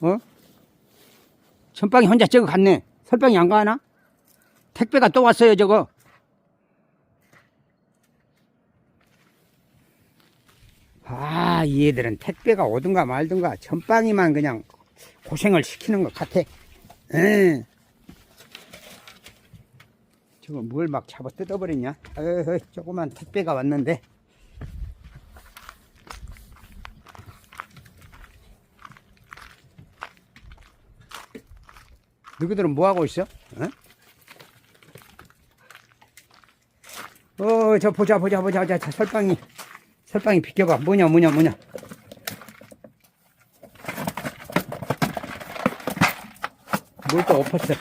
어? 전빵이 혼자 저거 갔네. 설빵이 안 가나? 택배가 또 왔어요, 저거. 아, 이 애들은 택배가 오든가 말든가 전빵이만 그냥 고생을 시키는 것 같아. 에. 저거 뭘 막 잡아 뜯어버리냐? 어허, 조그만 택배가 왔는데. 너희들은 뭐 하고 있어? 어? 어, 저 보자, 보자, 보자, 보자. 저 설빵이, 설빵이 비켜봐. 뭐냐, 뭐냐, 뭐냐. 뭘 또 엎었어.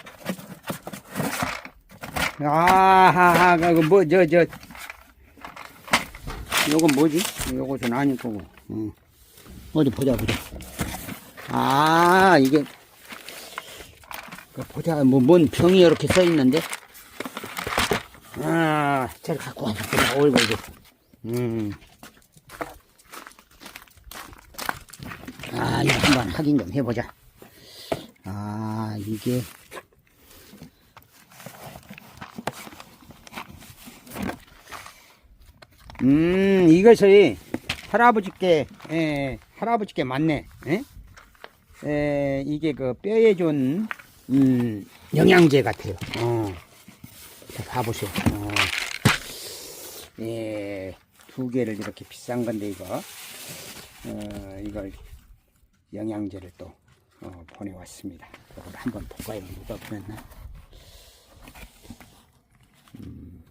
아하하, 그, 뭐, 저, 저. 요건 뭐지? 요것은 아닐 거고. 응. 어디 보자, 보자. 아, 이게. 그 보자, 뭐, 뭔 병이 이렇게 써 있는데? 아, 저를 갖고 보자, 얼굴 좀. 음. 아, 이거 한번 확인 좀 해보자. 아, 이게. 음, 이것이 할아버지께, 에, 할아버지께 맞네. 에? 에, 이게 그 뼈에 좋은, 음, 영양제 같아요. 어. 자, 봐보세요. 어. 예, 두 개를 이렇게 비싼 건데, 이거. 어, 이걸 영양제를 또, 어, 보내왔습니다. 이걸 한번 볼까요? 누가 보냈나? 음,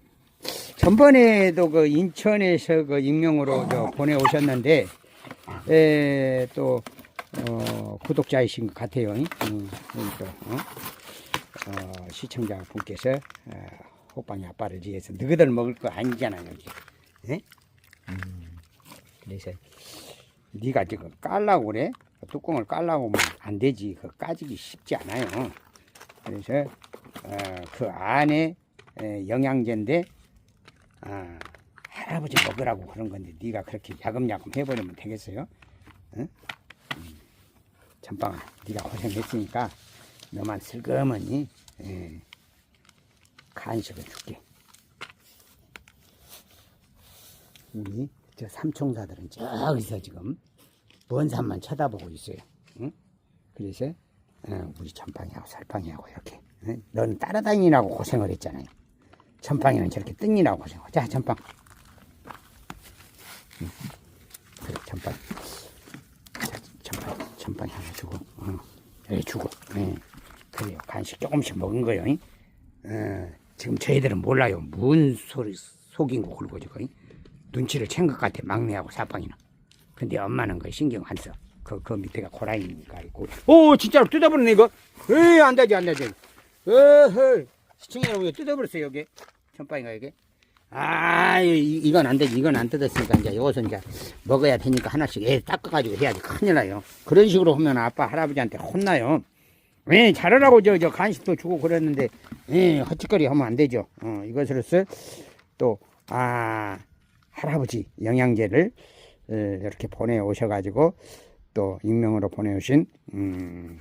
전번에도 그 인천에서 그 익명으로 저 보내오셨는데, 에, 또, 어, 구독자이신 것 같아요. 여기 또, 어? 어, 시청자 분께서 어, 호빵이 아빠를 위해서 너희들 먹을 거 아니잖아요 여기 예? 음, 그래서 네가 지금 깔라고 그래 뚜껑을 깔라고 하면 안 되지 그 까지기 쉽지 않아요 그래서 어, 그 안에 에, 영양제인데 아, 할아버지 먹으라고 그런 건데 네가 그렇게 야금야금 해버리면 되겠어요 응? 음, 전빵아 네가 고생했으니까 너만 슬그머니 예, 간식을 줄게. 우리 저 삼총사들은 저기서 지금 먼 산만 쳐다보고 있어요. 응? 그래서 어, 우리 전빵이하고 살빵이하고 이렇게 응? 넌 따라다니라고 고생을 했잖아요. 전빵이는 저렇게 뜬이라고 고생하고 자 전빵 응. 그래 전빵 자, 전빵 전빵이 하나 주고 어. 예, 주고 예. 그래요. 간식 조금씩 먹은 거요. 잉? 어, 지금 저희들은 몰라요. 뭔 소리 속인 거 굴고 지금 눈치를 챈 것 같아. 막내하고 사방이나. 근데 엄마는 그 신경 안 써. 그, 그 밑에가 고라니가 있고. 오, 진짜로 뜯어버렸네, 이거. 에이, 안 되지, 안 되지. 어허. 시청자 여러분, 뜯어버렸어요, 여기. 전빵이가 여기. 아, 이, 이건 안 되지. 이건 안 뜯었으니까 이제 이것은 이제 먹어야 되니까 하나씩 애 닦아가지고 해야지. 큰일 나요. 그런 식으로 하면 아빠, 할아버지한테 혼나요. 예, 잘하라고 저, 저 간식도 주고 그랬는데, 예, 헛짓거리 하면 안 되죠. 어, 이것으로서 또, 아, 할아버지 영양제를 어, 이렇게 보내오셔가지고 또 익명으로 보내오신, 음,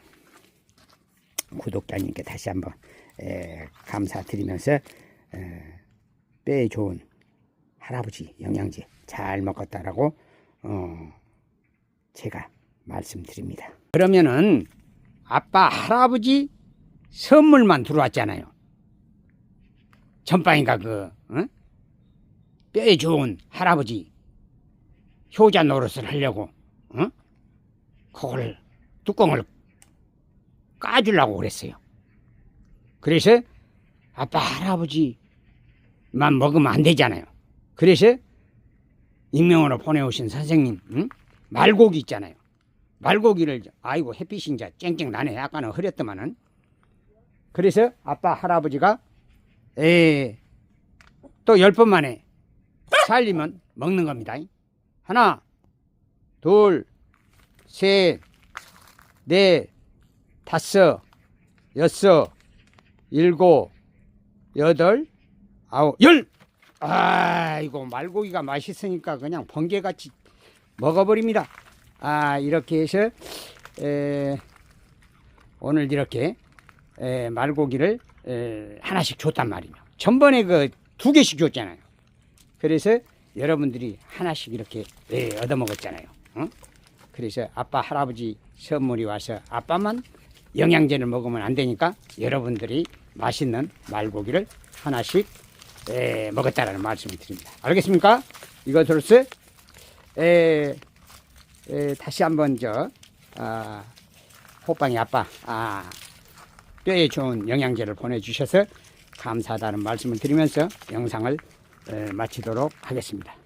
구독자님께 다시 한번 에, 감사드리면서 에, 뼈에 좋은 할아버지 영양제 잘 먹었다라고 어, 제가 말씀드립니다. 그러면은 아빠 할아버지 선물만 들어왔잖아요. 전빵이가 그 어? 뼈에 좋은 할아버지 효자 노릇을 하려고 어? 그걸 뚜껑을 까주려고 그랬어요. 그래서 아빠 할아버지 만 먹으면 안 되잖아요. 그래서 익명으로 보내오신 선생님 응? 말고기 있잖아요. 말고기를 아이고 햇빛이 이제 쨍쨍 나네. 아까는 흐렸더만은. 그래서 아빠 할아버지가 에또 열 번 만에 살리면 먹는 겁니다. 하나, 둘, 셋, 넷, 다섯, 여섯, 일곱, 여덟, 아홉, 열. 아이고 말고기가 맛있으니까 그냥 번개같이 먹어버립니다. 아 이렇게 해서 에, 오늘 이렇게 에, 말고기를 에, 하나씩 줬단 말이에요. 전번에 그 두 개씩 줬잖아요. 그래서 여러분들이 하나씩 이렇게 예, 얻어먹었잖아요. 응? 그래서 아빠 할아버지 선물이 와서 아빠만 영양제를 먹으면 안 되니까 여러분들이 맛있는 말고기를 하나씩 예, 먹었다라는 말씀을 드립니다. 알겠습니까? 이것으로서 에, 에, 다시 한번 저 아, 호빵이 아빠 아, 뼈에 좋은 영양제를 보내주셔서 감사하다는 말씀을 드리면서 영상을 에, 마치도록 하겠습니다.